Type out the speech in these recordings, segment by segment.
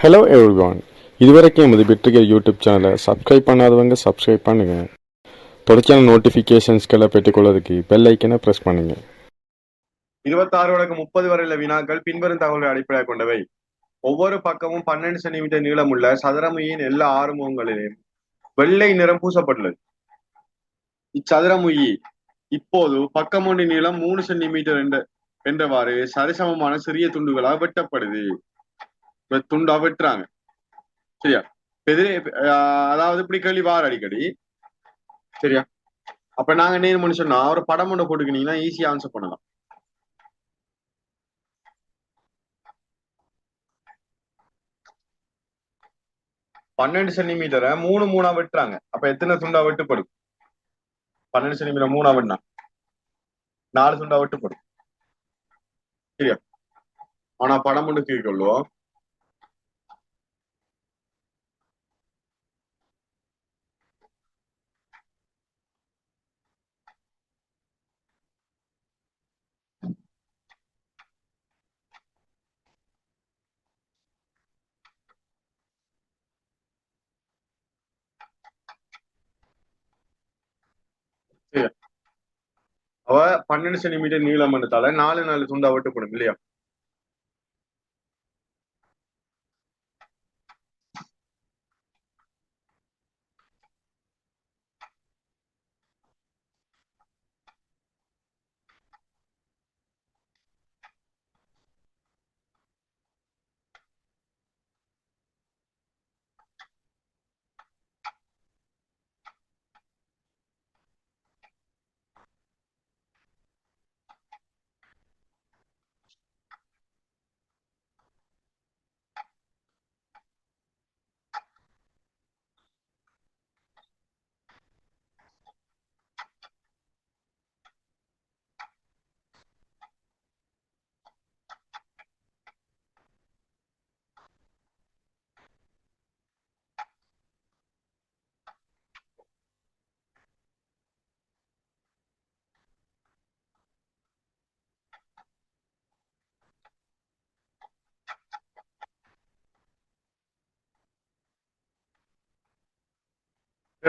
Hello everyone இதுவரைக்கும் எமது பிட்ரிகர் யூடியூப் சேனலை சப்ஸ்கிரைப் பண்ணாதவங்க சப்ஸ்கிரைப் பண்ணுங்க. தொடர்ச்சியான நோட்டிஃபிகேஷன்ஸ்களை பெற்றுக்கொள்வதற்கு பெல் ஐக்கனை ப்ரெஸ் பண்ணுங்க. இருபத்தாறு வழக்கு முப்பது வரையில வினாக்கள் பின்வரும் தகவல்களை அடிப்படையாக கொண்டவை. ஒவ்வொரு பக்கமும் பன்னெண்டு சென்டிமீட்டர் நீளமுள்ள சதுரமுயின் எல்லா ஆறுமுகங்களிலும் வெள்ளை நிறம் பூசப்பட்டுள்ளது. இச்சதுரமுயி இப்போது பக்கம் நீளம் மூணு சென்டிமீட்டர் என்ற என்றவாறு சரிசமமான சிறிய துண்டுகளாக வெட்டப்படுது. துண்டா வெட்டுறாங்க. சரியா? எதிரே அதாவது இப்படி கேள்வி வார அடிக்கடி. சரியா? அப்ப நாங்க என்ன பண்ணி சொன்னா ஒரு படம் ஒன்று போட்டுக்கினீங்கன்னா ஈஸியா ஆன்சர் பண்ணலாம். பன்னெண்டு சென்டிமீட்டரை மூணு மூணா வெட்டுறாங்க. அப்ப எத்தனை துண்டா வெட்டுப்படும்? பன்னெண்டு சென்டிமீட்டர் மூணா வெட்டினா? நாலு துண்டா வெட்டுப்படும். சரியா? ஆனா படம் ஒன்று கீழ்கொள்ளுவோம் அவ பன்னெண்டு சென்டிமீட்டர் நீளம் பண்ணதால நாலு நாலு துண்டா வெட்டுப்படும் இல்லையா?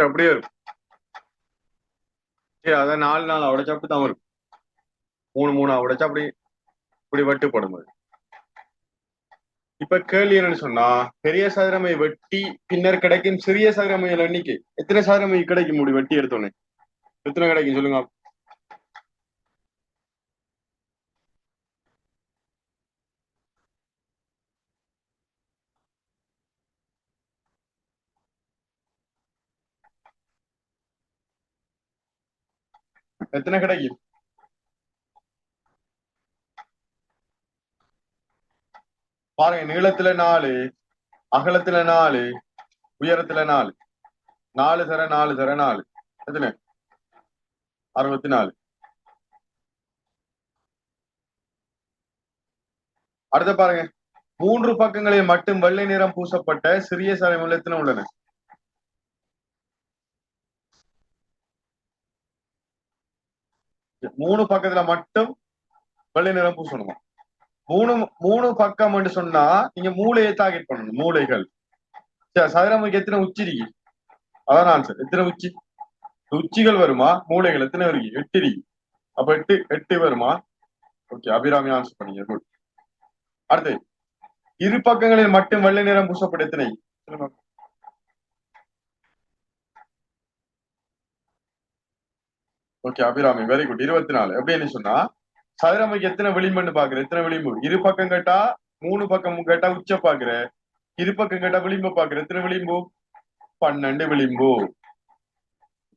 அப்படியே இருக்கும் சரி அதான் நாலு நாள் உடைச்சா தான் இருக்கும் மூணு மூணு அவடைச்சா அப்படி இப்படி வெட்டுப்படும் அது இப்ப கேள்வி என்னன்னு சொன்னா பெரிய சதுரமை வெட்டி பின்னர் கிடைக்கும் சிறிய சதுரமையில் எண்ணிக்கை எத்தனை சதுரமை கிடைக்கும் முடி வெட்டி எடுத்தோன்னே எத்தனை கிடைக்கும் சொல்லுங்க. எத்தனை கிடைக்கும் பாருங்க நீளத்துல நாலு அகலத்துல நாலு உயரத்துல நாலு. நாலு சர நாலு சர நாலு. எத்தனை? அறுபத்தி நாலு. அடுத்த பாருங்க மூன்று பக்கங்களில் மட்டும் வெள்ளை நிறம் பூசப்பட்ட சிறிய சரைமுள்ள எத்தனை உள்ளன. மூணு பக்கத்துல மட்டும் வெள்ளை நிறம் பூசணுமா மூணு மூணு பக்கம் சொன்னா நீங்க மூளையை டார்கெட் பண்ணணும் மூளைகள். சரி சதுரமுக்கு எத்தனை உச்சி இருக்கு? அதான் ஆன்சர் எத்தனை உச்சி? உச்சிகள் வருமா? மூளைகள். எத்தனை இருக்கு? எட்டு இருக்கு. அப்ப எட்டு எட்டு வருமா? ஓகே அபிராமி ஆன்சர் பண்ணீங்க. குட் அடுத்து இரு பக்கங்களில் மட்டும் வெள்ளை நிறம் பூசப்பட்ட எத்தனை? ஓகே அபிராமி வெரி குட் இருபத்தி நாலு எப்படின்னு சொன்னா சதுரமைக்கு எத்தனை விளிம்புன்னு பாக்குற எத்தனை விளிம்பு? இரு பக்கம் கேட்டா மூணு பக்கம் கேட்டா உச்ச பாக்குற இரு பக்கம் கேட்டா விளிம்பு பாக்குற எத்தனை விளிம்பு? பன்னெண்டு விளிம்பு.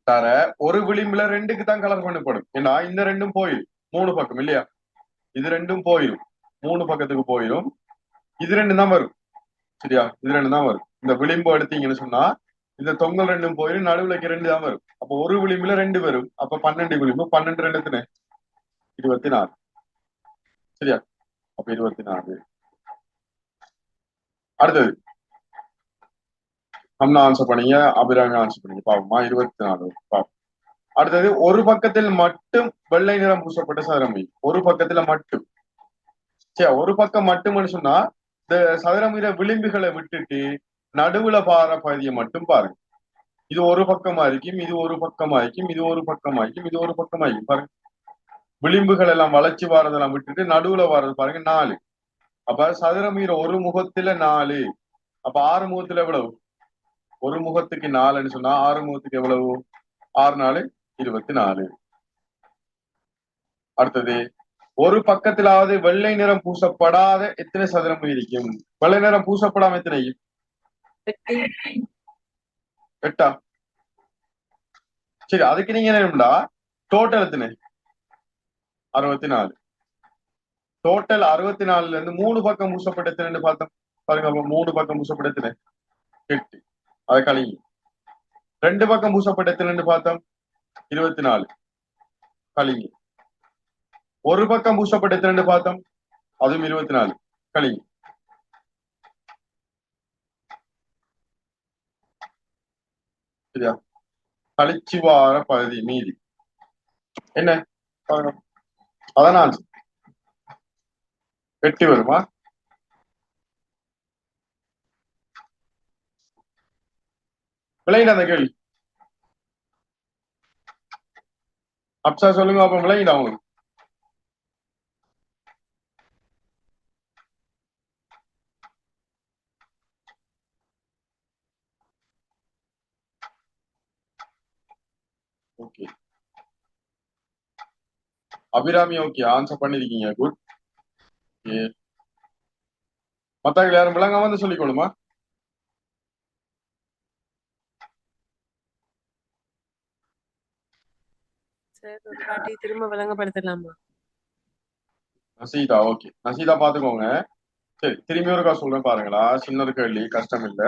தர ஒரு விளிம்புல ரெண்டுக்கு தான் கலர் பண்ணப்படும். ஏன்னா இந்த ரெண்டும் போயிடும் மூணு பக்கம் இல்லையா? இது ரெண்டும் போயிடும் மூணு பக்கத்துக்கு போயிடும் இது ரெண்டு தான் வரும். சரியா? இது ரெண்டு தான் வரும். இந்த விளிம்பு எடுத்தீங்கன்னு சொன்னா இந்த தொங்கல் ரெண்டும் போயிடும் நடுவுல ரெண்டு தான் வரும். அப்ப ஒரு விளிம்புல ரெண்டு வரும். அப்ப பன்னெண்டு விளிம்பு பன்னெண்டு ரெண்டு எத்தனை இருபத்தி நாலு சரியா? அப்ப இருபத்தி நாலு அடுத்தது. அம்னா ஆன்சர் பண்ணீங்க அபிராமி ஆன்சர் பண்ணீங்க. பாவமா இருபத்தி நாலு பாவம். அடுத்தது ஒரு பக்கத்தில் மட்டும் வெள்ளை நிறம் பூசப்பட்ட சதுரமை ஒரு பக்கத்துல மட்டும். சரி ஒரு பக்கம் மட்டும்னு சொன்னா இந்த சதுரமுகிற விளிம்புகளை விட்டுட்டு நடுவுல பாற பகுதியை மட்டும் பாருங்க. இது ஒரு பக்கமா இருக்கும் இது ஒரு பக்கமா இருக்கும் இது ஒரு பக்கமா இருக்கும் இது ஒரு பக்கமா இருக்கும். பாருங்க. விளிம்புகள் எல்லாம் வளர்ச்சி வாரதெல்லாம் விட்டுட்டு நடுவுல வாரது பாருங்க நாலு. அப்ப சதுரமீர ஒரு முகத்துல நாலு. அப்ப ஆறு முகத்துல எவ்வளவு? ஒரு முகத்துக்கு நாலுன்னு சொன்னா ஆறு முகத்துக்கு எவ்வளவு? ஆறு நாலு இருபத்தி நாலு. அடுத்தது ஒரு பக்கத்திலாவது வெள்ளை நிறம் பூசப்படாத எத்தனை சதுரம் இருக்கும்? வெள்ளை நிறம் பூசப்படாம எத்தனை எட்டா? சரி அதுக்கு நீங்க என்ன டோட்டல் எத்தனை? அறுபத்தி நாலு டோட்டல் அறுபத்தி நாலுல இருந்து மூணு பக்கம் பூசப்பட்ட எத்தனைன்னு பார்த்தோம்? பாருங்க மூணு பக்கம் பூசப்பட்ட எத்தனை? எட்டு. அதை கழிங்க ரெண்டு பக்கம் பூசப்பட்ட எத்தனைன்னு பார்த்தோம்? இருபத்தி நாலு கழிங்க ஒரு பக்கம் பூசப்பட்ட எத்தனைன்னு பார்த்தோம்? அதுவும் இருபத்தி நாலு கழிங்க சரியா? கழிச்சுவார பகுதி மீதி. என்ன? பதினாலு வெட்டி வருமா? விளையிட அந்த கேள்வி? அப்சா சொல்லுங்க அப்ப விளையிட அவங்களுக்கு ஓகே அபிராமி ஓகே ஆன்சர் பண்ணிருக்கீங்க. குட் ஓகே மத்தவங்க யாரும் விளங்காம வந்து சொல்லிக்கொள்ளுமா? திரும்ப விளங்கப்படுத்தலாமா? நசீதா ஓகே நசீதா பாத்துக்கோங்க. சரி திரும்பி ஒருக்கா சொல்றேன் பாருங்களா. சின்ன ஒரு கேள்வி கஷ்டம் இல்ல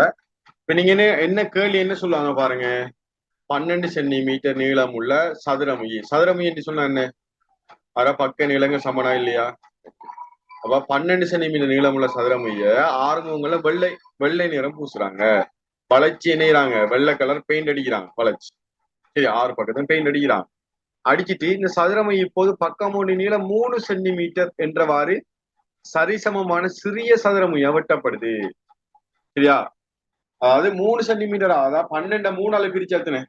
இப்ப நீங்க என்ன என்ன கேள்வி என்ன சொல்லுவாங்க பாருங்க. பன்னெண்டு சென்டிமீட்டர் நீளம் உள்ள சதுரமுகி சதுரமுகி என்று சொன்னா என்ன? அரை பக்க நீளங்கள் சமனா இல்லையா? அப்ப பன்னெண்டு சென்டிமீட்டர் நீளம் உள்ள சதுரமுகிய ஆறுமுகங்கள வெள்ளை வெள்ளை நிறம் பூசுறாங்க. வளைச்சி இணைகிறாங்க வெள்ளை கலர் பெயிண்ட் அடிக்கிறாங்க வளர்ச்சி. சரி ஆறு பக்கத்தையும் பெயிண்ட் அடிக்கிறாங்க. அடிச்சுட்டு இந்த சதுரமை இப்போது பக்கம் ஒன்று நீளம் மூணு சென்டிமீட்டர் என்றவாறு சரிசமமான சிறிய சதுரமுயா வெட்டப்படுது. சரியா? அதாவது மூணு சென்டிமீட்டர்? அதாவது பன்னெண்ட அளவு பிரிச்சு எத்தனை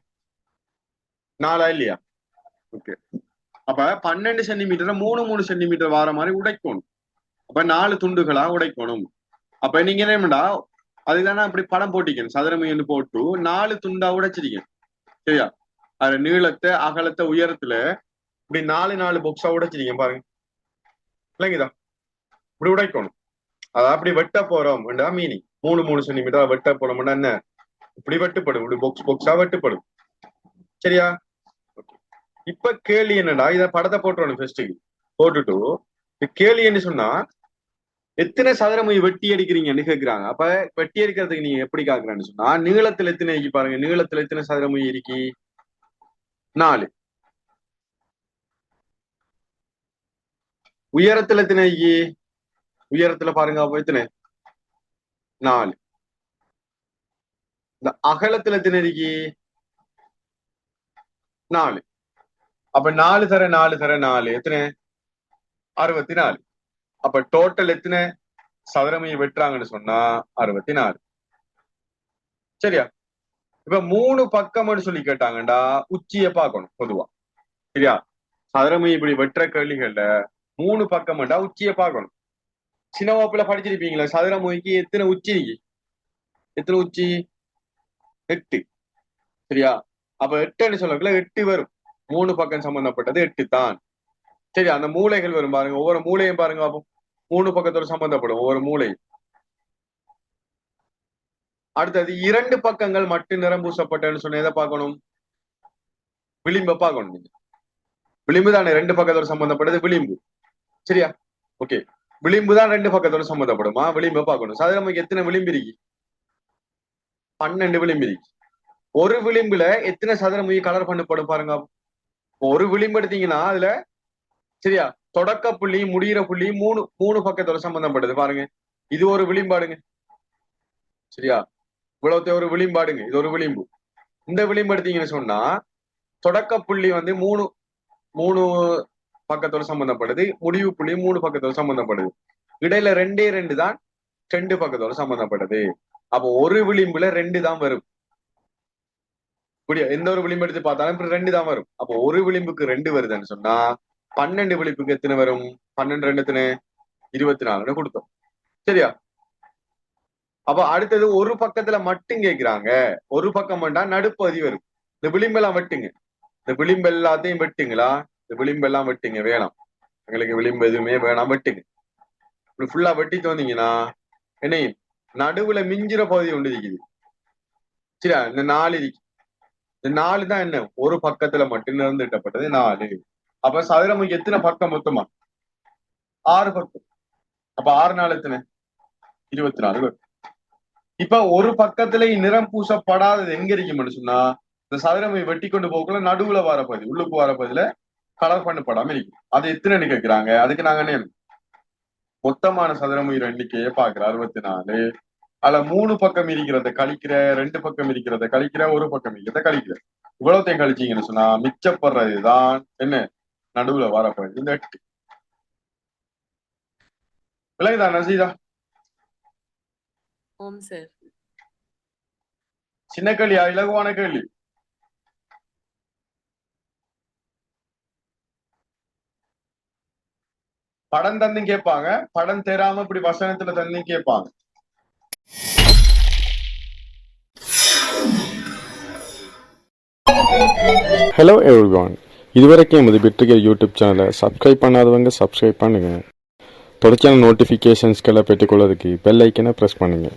நாலா இல்லையா? ஓகே அப்ப பன்னெண்டு சென்டிமீட்டர் மூணு மூணு சென்டிமீட்டர் வார மாதிரி உடைக்கணும். அப்ப நாலு துண்டுகளா உடைக்கணும். அப்ப நீங்க என்னடா அதுதானே அப்படி படம் போட்டிக்கணும். சதுரமைன்னு போட்டு நாலு துண்டா உடைச்சிருக்கேன் சரியா? அது நீளத்தை அகலத்தை உயரத்துல இப்படி நாலு நாலு பொக்ஸா உடைச்சிருக்கீங்க பாருங்க. இல்லைங்கதா இப்படி உடைக்கணும். அதான் அப்படி வெட்ட போறோம். மீனிங் மூணு மூணு சென்டிமீட்டர் வெட்ட போறோம்னா என்ன? இப்படி வெட்டுப்படும். இப்படி பொக்ஸ் பொக்ஸா வெட்டுப்படும். சரியா? இப்ப கேள்வி என்னடா? இத படத்தை போட்டுருவோம் ஃபர்ஸ்ட்டுக்கு போட்டுட்டு கேள்வி என்ன சொன்னா எத்தனை சதுரமுய் வெட்டி அடிக்கிறீங்கன்னு கேக்குறாங்க. அப்ப வெட்டி அடிக்கிறதுக்கு நீங்க எப்படி காக்குறான்னு சொன்னா நீளத்துல எத்தனை இருக்கு பாருங்க. நீளத்துல எத்தனை சதுரமுய் இருக்கு? நாலு. உயரத்துல எத்தனை இருக்கு? உயரத்துல பாருங்க அப்ப எத்தனை? நாலு. இந்த அகலத்துல எத்தனை இருக்கு? நாலு. அப்ப நாலு தர நாலு தர நாலு எத்தனை? அறுபத்தி நாலு அப்ப டோட்டல் எத்தனை? சதுரமையை வெட்டுறாங்கன்னு சொன்னா அறுபத்தி நாலு சரியா? இப்ப மூணு பக்கம்னு சொல்லி கேட்டாங்கடா உச்சிய பார்க்கணும் பொதுவா. சரியா? சதுரமை இப்படி வெட்டுற கேள்விகள்ல மூணு பக்கம்டா உச்சிய பார்க்கணும். சின்ன வகுப்புல படிச்சிருப்பீங்களா சதுரமொழிக்கு எத்தனை உச்சி இருக்கு? எத்தனை உச்சி? எட்டு. சரியா? அப்ப எட்டுன்னு சொல்லக்குள்ள எட்டு வரும். மூணு பக்கம் சம்பந்தப்பட்டது எட்டு தான் சரி அந்த மூளைகள் வரும் பாருங்க. ஒவ்வொரு மூளையும் பாருங்க அப்போ. மூணு பக்கத்தோட சம்பந்தப்படும் ஒவ்வொரு மூளையும் அடுத்தது இரண்டு பக்கங்கள் மட்டும் நிறம் பூசப்பட்டன்னு சொன்ன எதை பார்க்கணும்? விளிம்ப பார்க்கணும் நீங்க. விளிம்பு தானே ரெண்டு பக்கத்தோட சம்பந்தப்பட்டது விளிம்பு. சரியா? ஓகே. விளிம்பு தான் ரெண்டு பக்கத்தோட சம்பந்தப்படுமா? விளிம்ப பார்க்கணும். சதுரமுக்கு எத்தனை விளிம்பு இருக்கு? பன்னெண்டு விளிம்பு இருக்கு. ஒரு விளிம்புல எத்தனை சதுரமுகி கலர் பண்ணப்படும் பாருங்க ஒரு விளிம்பு எடுத்தீங்கன்னா அதுல சரியா? தொடக்க புள்ளி முடிகிற புள்ளி மூணு மூணு பக்கத்தோட சம்பந்தப்பட்டது. பாருங்க. இது ஒரு விளிம்பாடுங்க. சரியா? இவ்வளவுத்த ஒரு விளிம்பாடுங்க. இது ஒரு விளிம்பு. இந்த விளிம்பு எடுத்தீங்கன்னு சொன்னா தொடக்க புள்ளி வந்து மூணு மூணு பக்கத்தோட சம்பந்தப்படுது முடிவு புள்ளி மூணு பக்கத்தோட சம்பந்தப்படுது இடையில ரெண்டே ரெண்டு தான் ரெண்டு பக்கத்தோட சம்பந்தப்பட்டது. அப்போ ஒரு விளிம்புல ரெண்டு தான் வரும். இப்படி எந்த ஒரு விளிம்பு எடுத்து பார்த்தாலும் இப்ப ரெண்டு தான் வரும். அப்போ ஒரு விளிம்புக்கு ரெண்டு வருதுன்னு சொன்னா பன்னெண்டு விளிம்புக்கு எத்தனை வரும்? பன்னெண்டு ரெண்டு எத்தனை இருபத்தி நாலுன்னு கொடுத்தோம். சரியா? அப்ப அடுத்தது ஒரு பக்கத்துல மட்டும் கேக்குறாங்க ஒரு பக்கம் வேண்டாம் நடுப்பகுதி வரும். இந்த விளிம்பெல்லாம் வெட்டுங்க. இந்த விளிம்பு எல்லாத்தையும் வெட்டுங்களா? இந்த விளிம்பெல்லாம் வெட்டுங்க. வேணாம். எங்களுக்கு விளிம்பு எதுவுமே வேணாம். வெட்டுங்க. இப்படி ஃபுல்லா வெட்டிட்டு வந்தீங்கன்னா என்ன நடுவுல மிஞ்சிற பகுதி ஒன்று இருக்குது சரியா? இந்த நாலு இருக்கு நாலு தான் என்ன? ஒரு பக்கத்துல மட்டும் நிறந்துட்டப்பட்டது நாலு. அப்ப சதுரம் எத்தனை பக்கம் மொத்தமா? ஆறு பக்கம். அப்ப ஆறு நாள் எத்தனை? இருபத்தி நாலு வரும் இப்ப ஒரு பக்கத்துல நிறம் பூசப்படாதது எங்க இருக்கும்னு சொன்னா இந்த சதுரமை வெட்டி கொண்டு போக்குள்ள நடுவுல வர பகுதி உள்ளுக்கு வர பகுதியில கலர் பண்ணப்படாம இருக்கும். அது எத்தனைன்னு கேட்கிறாங்க அதுக்கு நாங்க மொத்தமான சதுரமுயிர் எண்ணிக்கையை பாக்குற அறுபத்தி நாலு அதுல மூணு பக்கம் இருக்கிறத கழிக்கிற ரெண்டு பக்கம் இருக்கிறத கழிக்கிற ஒரு பக்கம் இருக்கிறத கழிக்கிற? இவ்வளவுத்தையும் கழிச்சீங்கன்னு சொன்னா மிச்சப்படுறதுதான் என்ன? நடுவுல வர பகுதி இந்த எட்டு. விலங்குதா நசீதா? சின்ன கேள்வியா? இலகுவான கேள்வி. படம் தந்து கேட்பாங்க படம் தெரியாம இப்படி வசனத்துல தந்து கேட்பாங்க. ஹலோ எவ்ரிவான் இதுவரைக்கும் எமது பெற்றுகிற யூடியூப் சேனலை சப்ஸ்கிரைப் பண்ணாதவங்க சப்ஸ்கிரைப் பண்ணுங்கள் தொடர்ச்சியான நோட்டிஃபிகேஷன்ஸ்களை பெற்றுக்கொள்வதற்கு பெல் ஐக்கனை ப்ரெஸ் பண்ணுங்கள்